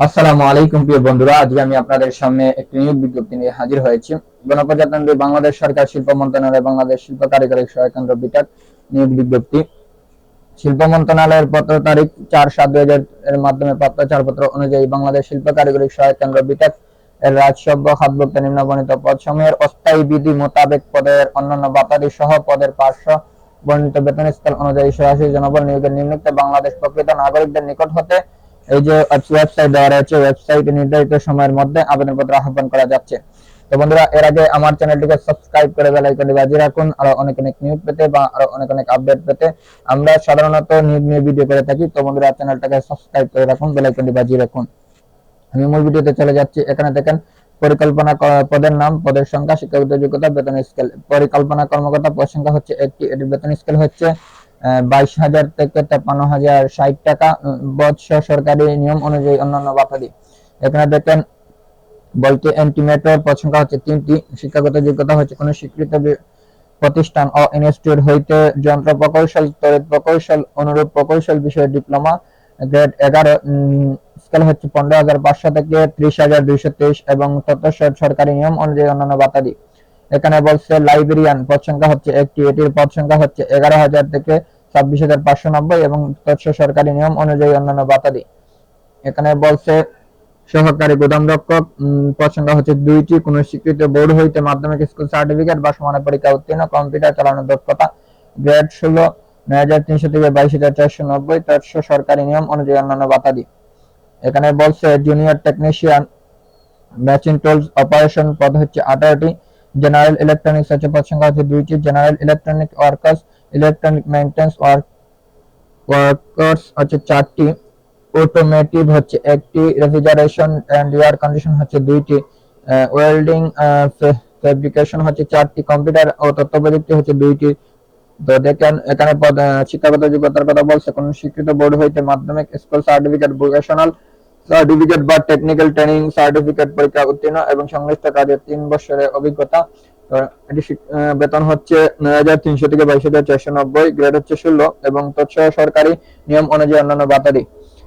আসসালামু আলাইকুম প্রিয় বন্ধুরা, আজকে আমি আপনাদের সামনে একটি নিয়োগ বিজ্ঞপ্তি নিয়ে হাজির হয়েছি। গণপ্রজাতন্ত্রী বাংলাদেশ সরকার শিল্প মন্ত্রণালয়, বাংলাদেশ শিল্প কারিগরি সহায়ক কেন্দ্র বিটাক নিয়োগ বিজ্ঞপ্তি। শিল্প মন্ত্রণালয়ের পত্র তারিখ চার সাত দুই এর মাধ্যমে প্রাপ্ত ছাড়পত্র অনুযায়ী বাংলাদেশ শিল্প কারিগরি সহায়ক কেন্দ্র বিটাক এর রাজসভ্য খাতভুক্ত নিম্নবর্ণিত পদ সমূহের অস্থায়ী বিধি মোতাবেক পদের অন্যান্য বাতাদি সহ পদের পার্শ্ব বর্ণিত বেতন স্কেল অনুযায়ী সরাসরি জনবল নিয়োগের নিম্নোক্ত বাংলাদেশ প্রকৃত নাগরিকদের নিকট হতে এই যে ওয়েবসাইট দেওয়া রয়েছে ওয়েবসাইটে নির্ধারিত সময়ের মধ্যে আবেদনপত্র আহ্বান করা যাচ্ছে। তো বন্ধুরা, এর আগে আমার চ্যানেলটিকে সাবস্ক্রাইব করে বেল আইকনটি বাজিয়ে রাখুন, আরও অনেক অনেক নিউজ পেতে বা আরও অনেক অনেক আপডেট পেতে। আমরা সাধারণত নিউজ নিয়ে ভিডিও করে থাকি, তো বন্ধুরা চ্যানেলটাকে সাবস্ক্রাইব করে রাখুন, বেল আইকনটি বাজিয়ে রাখুন। আমি মূল ভিডিওতে চলে যাচ্ছি। এখানে দেখেন, পরিকল্পনা পদের নাম, পদের সংখ্যা, শিক্ষাগত যোগ্যতা, বেতন স্কেল পরিকল্পনা কর্মকর্তা পদ সংখ্যা হচ্ছে একটি, এটির বেতন স্কেল হচ্ছে বাইশ হাজার থেকে তেপান্ন হাজার ষাট টাকা উম, বৎস সরকারি নিয়ম অনুযায়ী অন্যান্য বাতাদি এখানে দেখেন বলতে এন্টিমেটর সংখ্যা হচ্ছে তিনটি শিক্ষাগত যোগ্যতা হচ্ছে কোনো স্বীকৃত প্রতিষ্ঠান ও ইনস্টিটিউট হইতে যন্ত্র প্রকৌশল প্রকৌশল অনুরূপ প্রকৌশল বিষয়ে ডিপ্লোমা গ্রেড এগারো স্কেল হচ্ছে পনেরো হাজার পাঁচশো থেকে ত্রিশ হাজার দুইশো তেইশ এবং সরকারি নিয়ম অনুযায়ী অন্যান্য বাতাদি এখানে বলছে লাইব্রেরিয়ান পদ সংখ্যা হচ্ছে একটি এটির পদ সংখ্যা হচ্ছে এগারো হাজার থেকে ছাব্বিশ হাজার পাঁচশো নব্বই এবং সরকারি নিয়ম অনুযায়ী অন্যান্য বাতাদি। এখানে বলছে, সহকারী রক্ষক হচ্ছে, দুইটি কোন স্বীকৃত বোর্ড হইতে মাধ্যমিক স্কুল সার্টিফিকেট বা পরীক্ষা উত্তীর্ণ, কম্পিউটার চালানোর দক্ষতা, গ্রেড নয় হাজার তিনশো থেকে বাইশ হাজার চারশো নব্বই, তৎস সরকারি নিয়ম অনুযায়ী অন্যান্য বাতাদি। এখানে বলছে junior technician machining tools operation পদ হচ্ছে আঠারোটি জেনারেল ইলেকট্রনিক্স হচ্ছে পদ হচ্ছে দুইটি general electronic workers electronic maintenance workers হচ্ছে চারটি অটোমেটিভ হচ্ছে একটি রেফ্রিজারেশন এন্ড এয়ার কন্ডিশন হচ্ছে দুইটি ওয়েল্ডিং ফেব্রিকেশন হচ্ছে চারটি কম্পিউটার ও তথ্য প্রযুক্তি হচ্ছে দুইটি। তো দেখেন, এখানে শিক্ষাগত যোগ্যতার কথা বলছে, কোন স্বীকৃত বোর্ড হইতে মাধ্যমিক স্কুল সার্টিফিকেট ভোকেশনাল সার্টিফিকেট বা টেকনিক্যাল ট্রেনিং সার্টিফিকেট পরীক্ষা উত্তীর্ণ এবং সংশ্লিষ্ট কাজের তিন বছরের অভিজ্ঞতা বেতন হচ্ছে নয় হাজার তিনশো থেকে বাইশ হাজার চারশো নব্বই গ্রেড হচ্ছে ষোলো এবং তৎসহ সরকারি নিয়ম অনুযায়ী অন্যান্য বাতারি।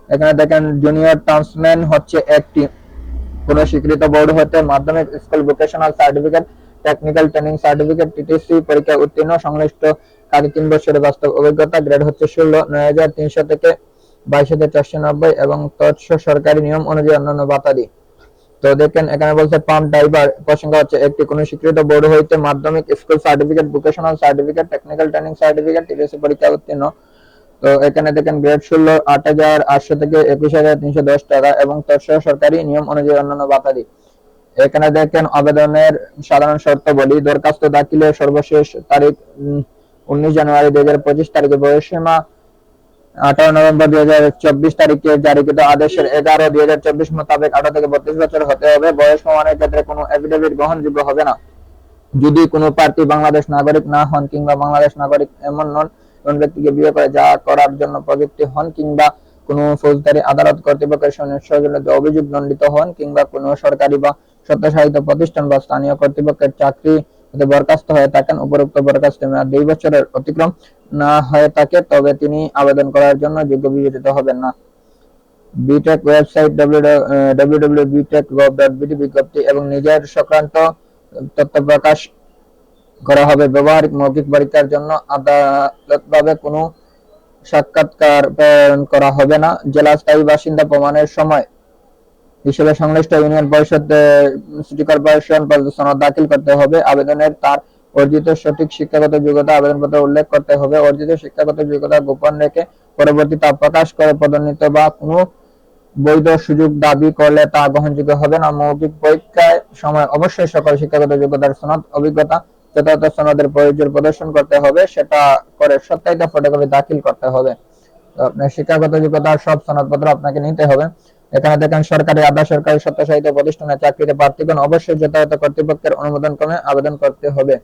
এখানে দেখেন জুনিয়র ট্রান্সম্যান হচ্ছে একটি। কোন স্বীকৃত বোর্ড হতে মাধ্যমিক school vocational certificate technical training certificate TTC পরীক্ষা উত্তীর্ণ, সংশ্লিষ্ট কাজে তিন বছরের বাস্তব অভিজ্ঞতা গ্রেড হচ্ছে ষোলো, নয় হাজার তিনশো থেকে বাইশ হাজার চারশো নব্বই এবং তৎস সরকারি নিয়ম অনুযায়ী অন্যান্য বাতাদি তো দেখেন, এখানে বলছে পাম্প ড্রাইভার। প্রসঙ্গ হচ্ছে, একটি কোন স্বীকৃত বোর্ড হইতে মাধ্যমিক school certificate vocational certificate technical training certificate TTC পরীক্ষা উত্তীর্ণ। তো এখানে দেখেন গ্রেড ষোলো, আট হাজার আটশো থেকে একুশ হাজার তিনশো দশ টাকা এবং তৎসহ সরকারি নিয়ম অনুযায়ী অন্যান্য বাতাদি এখানে দেখেন, আবেদনের সাধারণ শর্ত বলি, দরখাস্ত দাখিলের সর্বশেষ তারিখ উনিশ জানুয়ারি দুই হাজার পঁচিশ তারিখে বয়সীমা আঠারো নভেম্বর দুই হাজার চব্বিশ তারিখে জারিকৃত আদেশের এগারো দুই হাজার চব্বিশ মোতাবেক আঠারো থেকে বত্রিশ বছর হতে হবে। বয়স প্রমাণের ক্ষেত্রে কোনো এফিডেভিট গ্রহণযোগ্য হবে না। যদি কোনো প্রার্থী বাংলাদেশ নাগরিক না হন কিংবা বাংলাদেশ নাগরিক এমন নন, কোন ব্যক্তিকে বিয়ে করে যা করার জন্য প্রযুক্ত হন কিংবা কোনো ফৌজদারি আদালত কর্তৃপক্ষের সৌজন্যে অভিযোগ দণ্ডিত হন কিংবা কোনো সরকারি বা স্বত্বশাসিত প্রতিষ্ঠান বা স্থানীয় কর্তৃপক্ষের চাকরি হতে বরখাস্ত হয়ে থাকেন, উপরোক্ত বরখাস্তের মেয়াদ দুই বছরের অতিক্রম না হয়ে থাকে, তবে তিনি আবেদন করার জন্য যোগ্য বিবেচিত হবেন না। বিটেক ওয়েবসাইট www.btech.gov.bt বিজ্ঞপ্তি এবং নিজের সংক্রান্ত তথ্য প্রকাশ করা হবে ব্যবহারিক মৌখিক পরীক্ষার জন্য। আদালতভাবে কোনো সাক্ষাৎকার প্রেরণ করা হবে না। জেলা স্থায়ী বাসিন্দা প্রমাণের সময় হিসেবে সংশ্লিষ্ট ইউনিয়ন পরিষদ সিটি কর্পোরেশন সনদ দাখিল করতে হবে। আবেদনের তার অর্জিত সঠিক শিক্ষাগত যোগ্যতা আবেদনপত্রে উল্লেখ করতে হবে। অর্জিত শিক্ষাগত যোগ্যতা গোপন রেখে পরবর্তী তা প্রকাশ করে পদোন্নীত বা কোনো বৈধ সুযোগ দাবি করলে তা গ্রহণযোগ্য হবে না। মৌখিক পরীক্ষায় সময় অবশ্যই সকল শিক্ষাগত যোগ্যতার সনদ, অভিজ্ঞতা, যথাযথ সনদের প্রয়োজন প্রদর্শন করতে হবে। সেটা করে সত্যায়িত ফটোকপি দাখিল করতে হবে। আপনার শিক্ষাগত যোগ্যতার সব সনদপত্র আপনাকে নিতে হবে। এখানে দেখেন সরকারি, আধা সরকারি স্বত্বশাসিত প্রতিষ্ঠানে চাকরিতে প্রার্থীগণ অবশ্যই যথাযথ কর্তৃপক্ষের অনুমোদন ক্রমে আবেদন করতে হবে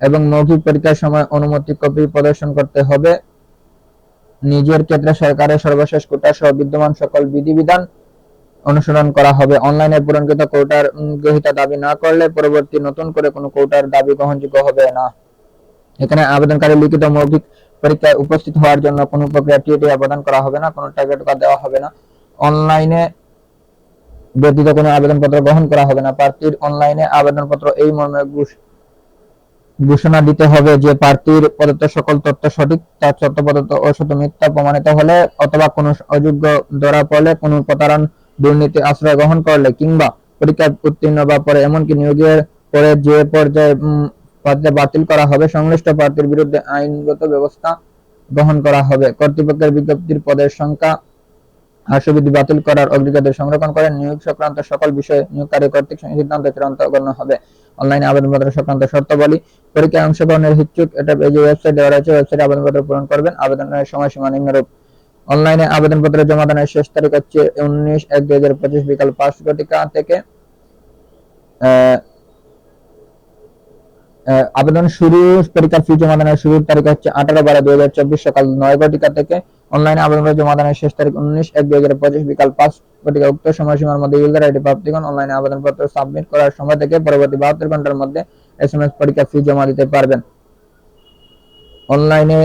এবং মৌখিক পরীক্ষার সময় অনুমতি কপি প্রদর্শন করতে হবে। নিজের ক্ষেত্রে সরকারের সর্বশেষ কোটা সহ বিদ্যমান সকল বিধিবিধান অনুসরণ করা হবে। অনলাইনে পূরণকৃত কোটার গ্রহীতা দাবি না করলে পরবর্তী নতুন করে কোনো কোটার দাবি গ্রহণযোগ্য হবে না। এখানে আবেদনকারী লিখিত মৌখিক পরীক্ষায় উপস্থিত হওয়ার জন্য কোনো প্রক্রিয়া টিএটি আবেদন করা হবে না, কোনো টাকা দেওয়া হবে না। অনলাইনে ব্যতীত কোনো আবেদনপত্র গ্রহণ করা হবে না। প্রার্থীর অনলাইনে আবেদনপত্র এই মর্মে ঘোষণা দিতে হবে যে প্রার্থীর প্রদত্ত সকল তথ্য সঠিক তার তথ্য প্রদত্ত অসত্য মিথ্যা প্রমাণিত হলে অথবা কোনো অযোগ্য ধরা পড়লে কোনো প্রতারণ দুর্নীতি আশ্রয় গ্রহণ করলে কিংবা পরীক্ষায় উত্তীর্ণ বা পরে এমনকি নিয়োগের পরে যে পর্যায়ে উম, বাতিল করা হবে সংশ্লিষ্ট প্রার্থীর বিরুদ্ধে আইনগত ব্যবস্থা গ্রহণ করা হবে। কর্তৃপক্ষের বিজ্ঞপ্তির পদের সংখ্যা হাস্যবিধি বাতিল করার অগ্রিগতি সংরক্ষণ করে নিয়োগ সংক্রান্ত সকল বিষয়ে নিয়োগকারী কর্তৃক সিদ্ধান্ত চূড়ান্ত গণ্য হবে। অনলাইনে আবেদনপত্র সংক্রান্ত শর্তাবলী, পরীক্ষায় অংশগ্রহণের ইচ্ছুক, এটা এই যে ওয়েবসাইট দেওয়া রয়েছে ওয়েবসাইটে আবেদনপত্র পূরণ করবেন। আবেদনের সময়সীমা নিম্নরূপ। অনলাইনে আবেদনপত্র জমা দানের শেষ তারিখ হচ্ছে উনিশ এক দুই হাজার পঁচিশ বিকাল পাঁচ ঘটিকা থেকে আবেদন শুরু, পরীক্ষার ফি জমা দানের শুরুর তারিখ হচ্ছে আঠারো বারো দুই হাজার চব্বিশ সকাল নয় ঘটিকা থেকে অনলাইনে আবেদন জমা দানের শেষ তারিখ উনিশ এক দুই হাজার পঁচিশ বিকাল পাঁচ। ঘটিকা উক্ত সময়সীমার মধ্যে ইউজার আইডি প্রাপ্তিগণ অনলাইনে আবেদনপত্র সাবমিট করার সময় থেকে পরবর্তী বাহাত্তর ঘণ্টার মধ্যে এস এম এস পরীক্ষা ফি জমা দিতে পারবেন। অনলাইনে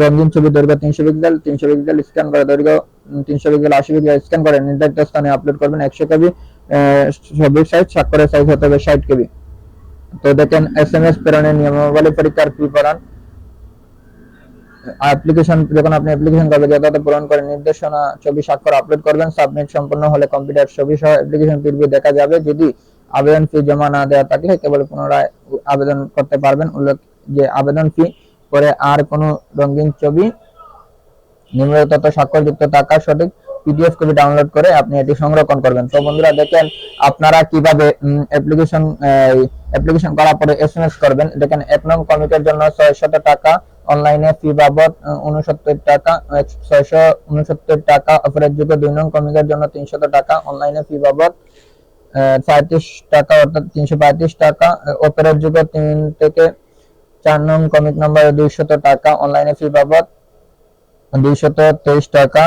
রঙিন ছবি, দৈর্ঘ্য তিনশো পিক্সেল তিনশো পিক্সেল স্ক্যান করে, দৈর্ঘ্য তিনশো পিক্সেল, আশি পিক্সেল স্ক্যান করে, নির্ধারিত স্থানে আপলোড করবেন একশো কেবি ছবির সাইজ স্বাক্ষরের সাইজ হতে হবে ষাট কেবি। তো দেখেন এস এম এস প্রেরণের নিয়মাবলী পরীক্ষার ফি প্রদান অ্যাপ্লিকেশন যখন আপনি অ্যাপ্লিকেশন করবেন, যথাযথ পূরণ করে নির্দেশনা ছবি স্বাক্ষর আপলোড করবেন সাবমিট সম্পন্ন হলে কম্পিউটার ছবি সহ অ্যাপ্লিকেশন প্রিভিউ দেখা যাবে। যদি আবেদন ফি জমা না দেওয়া থাকলে কেবল পুনরায় আবেদন করতে পারবেন। উল্লেখ যে আবেদন ফি পরে আর কোনো রঙিন ছবি নিম্নলিখিত স্বাক্ষরযুক্ত টাকা সঠিক পিডিএফ কপি ডাউনলোড করে আপনি এটি সংরক্ষণ করবেন। তো বন্ধুরা, দেখেন আপনারা কীভাবে অ্যাপ্লিকেশন অ্যাপ্লিকেশন করার পরে এসএমএস করবেন। দেখেন এক নং কমিটির জন্য ছয়শত টাকা অনলাইনে ফি বাবদ উনসত্তর টাকা ছয়শো উনসত্তর টাকা, অপরের যুগে দুই নং কমিটির জন্য তিনশত টাকা অনলাইনে ফি বাবদ পঁয়ত্রিশ টাকা, অর্থাৎ তিনশো পঁয়ত্রিশ টাকা অপরের যুগে তিন থেকে চার নং কমিক নম্বরে দুইশত টাকা অনলাইনে ফি বাবদ দুইশত টাকা।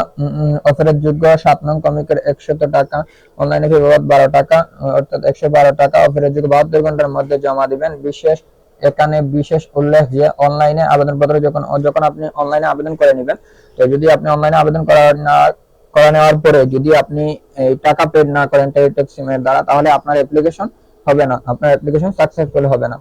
অফারের যোগ্য সাত নং কমিকের একশত টাকা। অনলাইনে বারো টাকা অর্থাৎ একশো বারো টাকা অফারের যোগ্য বাহাত্তর ঘণ্টার মধ্যে জমা দিবেন। বিশেষ, এখানে বিশেষ উল্লেখ যে অনলাইনে আবেদনপত্র যখন যখন আপনি অনলাইনে আবেদন করে নেবেন, তো যদি আপনি অনলাইনে আবেদন করা না, করে নেওয়ার পরে যদি আপনি টাকা পেড না করেন টেলিটক সিমের দ্বারা, তাহলে আপনার অ্যাপ্লিকেশন হবে না। আপনার অ্যাপ্লিকেশন সাকসেসফুল হবে না।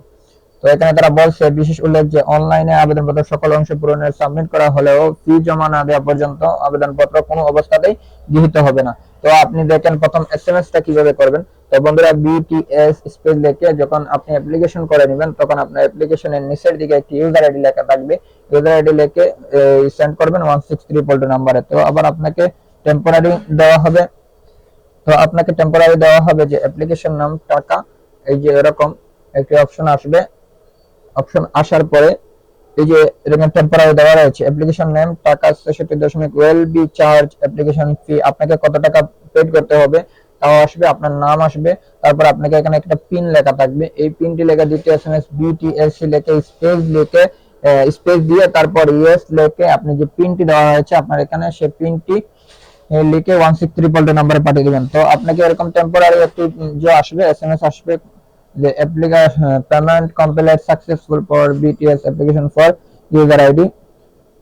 তো এখানে তারা বলছে, বিশেষ উল্লেখ যে অনলাইনে আবেদনপত্র সকল অংশ পূরণের সাবমিট করা হলেও ফি জমা না দেওয়া পর্যন্ত আবেদনপত্র কোনো অবস্থাতেই গৃহীত হবে না। তো আপনি দেখেন, প্রথম এসএমএসটা কীভাবে করবেন? তো বন্ধুরা বিটিএস স্পেস লিখে যখন আপনি অ্যাপ্লিকেশন করে নেবেন, তখন আপনার অ্যাপ্লিকেশনের নিচের দিকে একটি ইউজার আইডি লেখা থাকবে। ইউজার আইডি লিখে সেন্ড করবেন ওয়ান সিক্স থ্রি পোল্টো নাম্বারে তো আবার আপনাকে টেম্পোরারি দেওয়া হবে। তো আপনাকে টেম্পোরারি দেওয়া হবে যে অ্যাপ্লিকেশন নাম, টাকা, এই যে এরকম একটি অপশন আসবে। অপশন আসার পরে এই যে এরকম টেম্পোরারি দেওয়া রয়েছে অ্যাপ্লিকেশন নেম টাকা ছেষট্টি দশমিক will be charge application fee আপনাকে কত টাকা পেড করতে হবে তাও আসবে, আপনার নাম আসবে, তারপর আপনাকে এখানে একটা পিন লেখা থাকবে, এই পিনটি লেখা দ্বিতীয় এস এম এস বিটিএসসি লেখে স্পেস লিখে স্পেস দিয়ে তারপর ইএস লিখে আপনি যে পিনটি দেওয়া হয়েছে আপনার এখানে সে পিনটি লিখে ওয়ান সিক্স থ্রি নাম্বারে পাঠিয়ে দেবেন। তো আপনাকে এরকম টেম্পোরারি একটি যে আসবে এস এম এস আসবে the application uh, payment completed successful for BTS application for user ID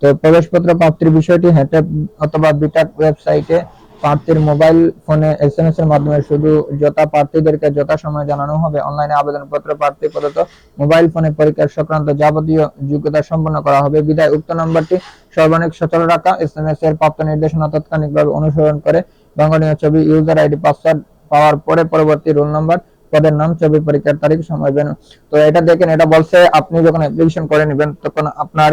তো প্রবেশপত্র প্রাপ্তির বিষয়টি হেঁটে অথবা বিটাক ওয়েবসাইটে প্রার্থীর মোবাইল ফোনে এসএমএস এর মাধ্যমে শুধু যথা প্রার্থীদেরকে যথা সময় জানানো হবে অনলাইনে আবেদনপত্র প্রার্থী প্রদত্ত মোবাইল ফোনে পরীক্ষার সংক্রান্ত যাবতীয় যোগ্যতা সম্পন্ন করা হবে। বিদায় উক্ত নম্বরটি সর্বাধিক সচল রাখা এসএমএস এর প্রাপ্ত নির্দেশনা তাৎক্ষণিকভাবে অনুসরণ করে বাংলাদেশ ছবি ইউজার আইডি পাসওয়ার্ড পাওয়ার পরে পরবর্তী রোল নাম্বার পদের নাম, ছবি পরীক্ষার তারিখ, সময় বেন তো এটা দেখেন, এটা বলছে, আপনি যখন অ্যাপ্লিকেশন করে নেবেন, তখন আপনার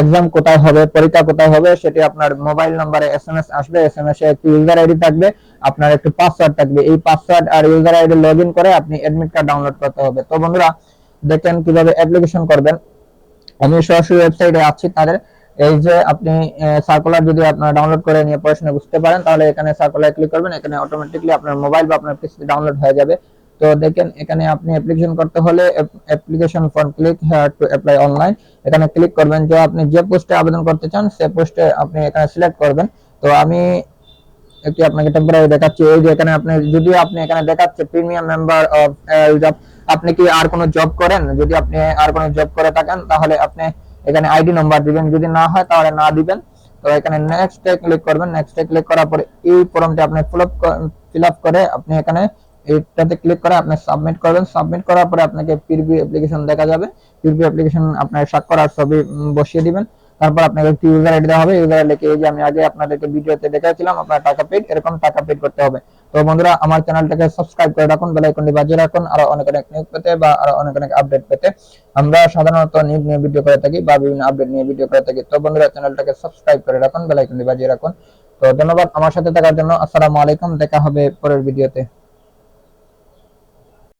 এক্সাম কোথায় হবে, পরীক্ষা কোথায় হবে, সেটি আপনার মোবাইল নম্বরে এসএমএস আসবে এসএমএস এ একটি ইউজার আইডি থাকবে, আপনার একটি পাসওয়ার্ড থাকবে। এই পাসওয়ার্ড আর ইউজার আইডি লগইন করে আপনি অ্যাডমিট কার্ড ডাউনলোড করতে হবে। তো বন্ধুরা, দেখেন কীভাবে অ্যাপ্লিকেশন করবেন। আমি সরাসরি ওয়েবসাইটে আছি তাদের। এই যে আপনি সার্কুলার যদি আপনারা ডাউনলোড করে নিয়ে পড়াশোনা বুঝতে পারেন, তাহলে এখানে সার্কুলার ক্লিক করবেন, এখানে অটোমেটিকলি আপনার মোবাইল বা আপনার পিসি ডাউনলোড হয়ে যাবে। তো দেখেন, এখানে আপনি অ্যাপ্লিকেশন করতে হলে application for click here to apply online এখানে ক্লিক করবেন, যে আপনি যে পোস্টে আবেদন করতে চান, সে পোস্টে আপনি এখানে সিলেক্ট করবেন। তো আমি একটি আপনাকে টেম্পোরারি দেখাচ্ছি, এই যে এখানে আপনি যদি আপনি এখানে দেখাচ্ছে প্রিমিয়াম মেম্বার অফ জব আপনি কি আর কোনো জব করেন? যদি আপনি আর কোনো জব করে থাকেন, তাহলে আপনি এখানে আইডি নাম্বার দিবেন। যদি না হয়, তাহলে না দিবেন। তো এখানে নেক্সট এ ক্লিক করবেন। নেক্সট এ ক্লিক করার পরে এই ফর্মটি আপনি ফিল আপ ফিল আপ করে আপনি এখানে এইটাতে ক্লিক করে আপনি সাবমিট করবেন। সাবমিট করার পরে আপনাকে প্রিভিউ অ্যাপ্লিকেশন দেখা যাবে। প্রিভিউ অ্যাপ্লিকেশন আপনার স্বাক্ষর আর ছবি বসিয়ে দিবেন। তারপর আপনাকে একটি ইউজার আইডি দেওয়া হবে। ইউজার আইডি এই যে আমি আগে আপনাদেরকে ভিডিওতে দেখাচ্ছিলাম আপনার টাকা পেড এরকম টাকা পেড করতে হবে। তো বন্ধুরা, আমার চ্যানেলটাকে সাবস্ক্রাইব করে রাখুন বেল আইকনটি বাজিয়ে রাখুন, আর অনেক অনেক নিউজ পেতে বা আরও অনেক অনেক আপডেট পেতে। আমরা সাধারণত নিউজ নিয়ে ভিডিও করে থাকি বা বিভিন্ন আপডেট নিয়ে ভিডিও করে থাকি। তো বন্ধুরা, চ্যানেলটাকে সাবস্ক্রাইব করে রাখুন বেল আইকনটি বাজিয়ে রাখুন। তো ধন্যবাদ আমার সাথে থাকার জন্য। আসসালামু আলাইকুম, দেখা হবে পরের ভিডিওতে